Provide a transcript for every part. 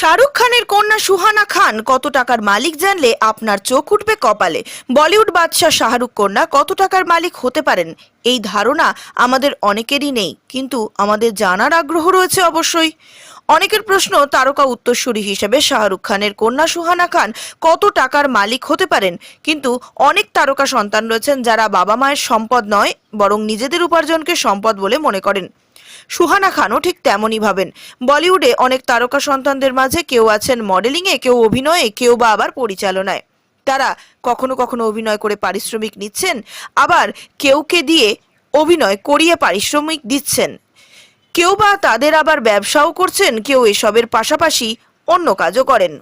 শাহরুখ খানের কন্যা সুহানা খান কত টাকার মালিক জানলে আপনার চোখ উঠবে কপালে। বলিউড বাদশাহ শাহরুখ কন্যা কত টাকার মালিক হতে পারেন? এই ধারণা আমাদের অনেকেরই নেই, কিন্তু আমাদের জানার আগ্রহ রয়েছে অবশ্যই। অনেকের প্রশ্ন, তারকা উত্তরসূরি হিসেবে শাহরুখ খানের কন্যা সুহানা খান কত টাকার মালিক হতে পারেন? কিন্তু অনেক তারকা সন্তান রয়েছেন যারা বাবা মায়ের সম্পদ নয়, বরং নিজেদের উপার্জনকে সম্পদ বলে মনে করেন। সুহানা খানও ঠিক তেমনই ভাবেন। বলিউডে অনেক তারকা সন্তানদের মাঝে কেউ আছেন মডেলিংয়ে, কেউ অভিনয়ে, কেউ বা আবার পরিচালনায়। তারা কখনো কখনো অভিনয় করে পারিশ্রমিক নিচ্ছেন, আবার কেউকে দিয়ে অভিনয় করিয়ে পারিশ্রমিক দিচ্ছেন। কেউ বা তাদের আবার ব্যবসাও করছেন, কেউ এসবের পাশাপাশি অন্য কাজও করেন।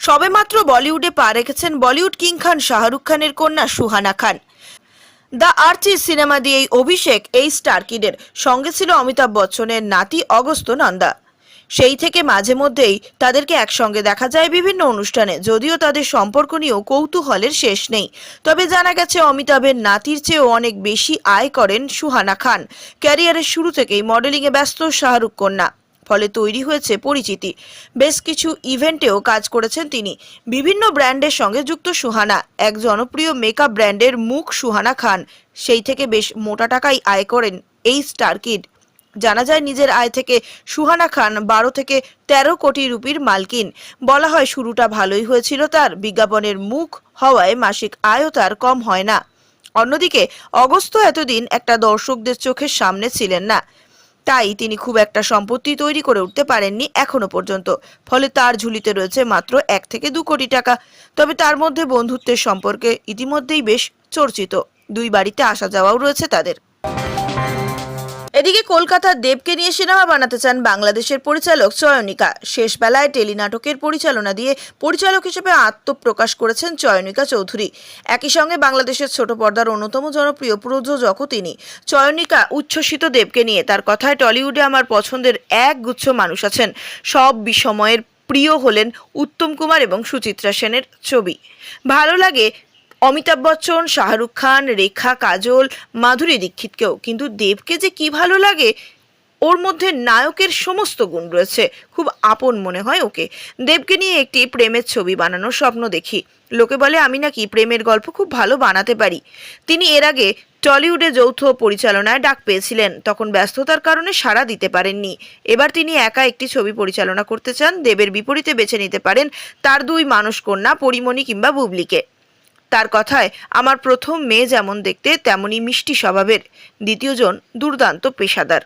সবেমাত্র বলিউডে পা রেখেছেন বলিউড কিং খান শাহরুখ খানের কন্যা Suhana Khan. The Archies cinema দিয়ে এই অভিষেক এই স্টার কিডের সঙ্গে ছিল অমিতাভ বচ্চনের নাতি অগস্ত নন্দা। সেই থেকে মাঝে মধ্যেই তাদেরকে একসঙ্গে দেখা যায় বিভিন্ন অনুষ্ঠানে, যদিও তাদের সম্পর্ক নিয়েও কৌতূহলের শেষ নেই। তবে জানা গেছে অমিতাভের নাতির চেয়েও অনেক বেশি আয় করেন সুহানা খান। ক্যারিয়ারের শুরু থেকেই মডেলিংয়ে ব্যস্ত শাহরুখ কন্যা। ফলে তৈরি হয়েছে পরিচিতি। বেশ কিছু ইভেন্টেও কাজ করেছেন তিনি। বিভিন্ন ব্র্যান্ডের সঙ্গে যুক্ত সুহানা। এক জনপ্রিয় মেকআপ ব্র্যান্ডের মুখ সুহানা খান। সেই থেকে বেশ মোটা টাকাই আয় করেন এই স্টার কিড। জানা যায় নিজের আয় থেকে সুহানা খান বারো থেকে তেরো কোটি রুপির মালকিন। বলা হয় শুরুটা ভালোই হয়েছিল তার। বিজ্ঞাপনের মুখ হওয়ায় মাসিক আয়ও তার কম হয় না। অন্যদিকে, অগস্ত এতদিন একটা দর্শকদের চোখের সামনে ছিলেন না। তাই তিনি খুব একটা সম্পত্তি তৈরি করে উঠতে পারেননি এখনও পর্যন্ত। ফলে তার ঝুলিতে রয়েছে মাত্র এক থেকে দু কোটি টাকা। তবে তার মধ্যে বন্ধুত্বের সম্পর্কে ইতিমধ্যেই বেশ চর্চিত। দুই বাড়িতে আসা যাওয়াও রয়েছে তাদের। এদিকে কলকাতার দেবকে নিয়ে সিনেমা বানাতে চান বাংলাদেশের পরিচালক চয়নিকা। শেষ বেলায় টেলিনাটকের পরিচালনা দিয়ে পরিচালক হিসেবে আত্মপ্রকাশ করেছেন চয়নিকা চৌধুরী। একই সঙ্গে বাংলাদেশের ছোট পর্দার অন্যতম জনপ্রিয় প্রযোজকও তিনি। চয়নিকা উচ্ছ্বসিত দেবকে নিয়ে তার কথায় টলিউডে আমার পছন্দের এক গুচ্ছ মানুষ আছেন। সব বিষময়ের প্রিয় হলেন উত্তম কুমার এবং সুচিত্রা সেনের ছবি। ভালো লাগে অমিতাভ বচ্চন, শাহরুখ খান, রেখা, কাজল, মাধুরী দীক্ষিতকেও। কিন্তু দেবকে যে কি ভালো লাগে, ওর মধ্যে নায়কের সমস্ত গুণ রয়েছে। খুব আপন মনে হয় ওকে। দেবকে নিয়ে একটি প্রেমের ছবি বানানোর স্বপ্ন দেখি। লোকে বলে, আমি নাকি প্রেমের গল্প খুব ভালো বানাতে পারি। তিনি এর আগে টলিউডে যৌথ পরিচালনায় ডাক পেয়েছিলেন। তখন ব্যস্ততার কারণে সাড়া দিতে পারেননি। এবার তিনি একা একটি ছবি পরিচালনা করতে চান। দেবের বিপরীতে বেছে নিতে পারেন তার দুই মানস কন্যা, পরিমণি কিংবা বুবলিকে। তার কথায় আমার প্রথম মেয়ে যেমন দেখতে তেমনই মিষ্টি স্বভাবের। দ্বিতীয়জন দুর্দান্ত পেশাদার।